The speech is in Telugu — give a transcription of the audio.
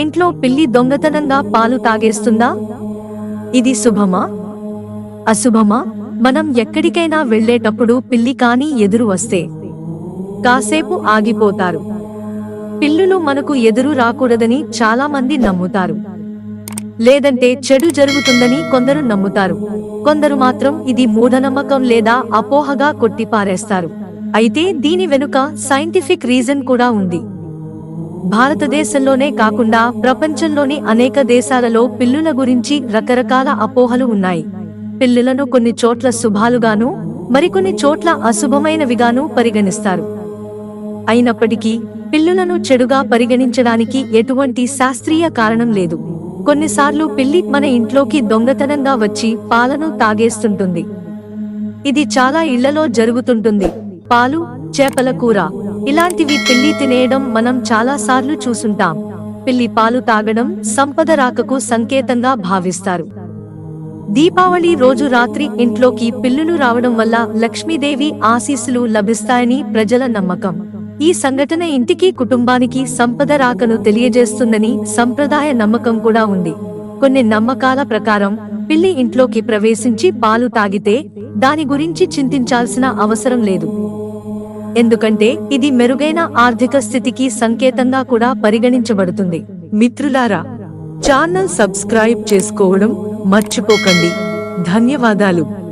ఇంట్లో పిల్లి దొంగతనంగా పాలు తాగేస్తుందా? ఇది శుభమా? అశుభమా? మనం ఎక్కడికైనా వెళ్ళేటప్పుడు పిల్లి కాని ఎదురు వస్తే కాసేపు ఆగిపోతారు. పిల్లులు మనకు ఎదురు రాకూడదని చాలా మంది నమ్ముతారు. లేదంటే చెడు జరుగుతుందని కొందరు నమ్ముతారు. కొందరు మాత్రం ఇది మూఢనమ్మకం లేదా అపోహగా కొట్టిపారేస్తారు. అయితే దీని వెనుక సైంటిఫిక్ రీజన్ కూడా ఉంది. భారతదేశంలోనే కాకుండా ప్రపంచంలోని అనేక దేశాలలో పిల్లుల గురించి రకరకాల అపోహలు ఉన్నాయి. పిల్లులను కొన్ని చోట్ల శుభాలుగాను మరికొన్ని చోట్ల అశుభమైనవిగాను పరిగణిస్తారు. అయినప్పటికీ పిల్లులను చెడుగా పరిగణించడానికి ఎటువంటి శాస్త్రీయ కారణం లేదు. కొన్నిసార్లు పిల్లి మన ఇంట్లోకి దొంగతనంగా వచ్చి పాలను తాగేస్తుంటుంది. ఇది చాలా ఇళ్ళలో జరుగుతుంటుంది. పాలు చేపల కూర. ఇలాంటివి పిల్లి తినేయడం మనం చాలా సార్లు చూసుంటాం. పిల్లి పాలు తాగడం సంపద రాకకు సంకేతంగా భావిస్తారు. దీపావళి రోజు రాత్రి ఇంట్లోకి పిల్లులు రావడం వల్ల లక్ష్మీదేవి ఆశీస్సులు లభిస్తాయని ప్రజల నమ్మకం. ఈ సంఘటన ఇంటికి కుటుంబానికి సంపద రాకను తెలియజేస్తుందని సంప్రదాయ నమ్మకం కూడా ఉంది. కొన్ని నమ్మకాల ప్రకారం పిల్లి ఇంట్లోకి ప్రవేశించి పాలు తాగితే దాని గురించి చింతించాల్సిన అవసరం లేదు. ఎందుకంటే ఇది మెరుగైన ఆర్థిక స్థితికి సంకేతంగా కూడా పరిగణించబడుతుంది. మిత్రులారా ఛానల్ సబ్స్క్రైబ్ చేసుకోవడం మర్చిపోకండి. ధన్యవాదాలు.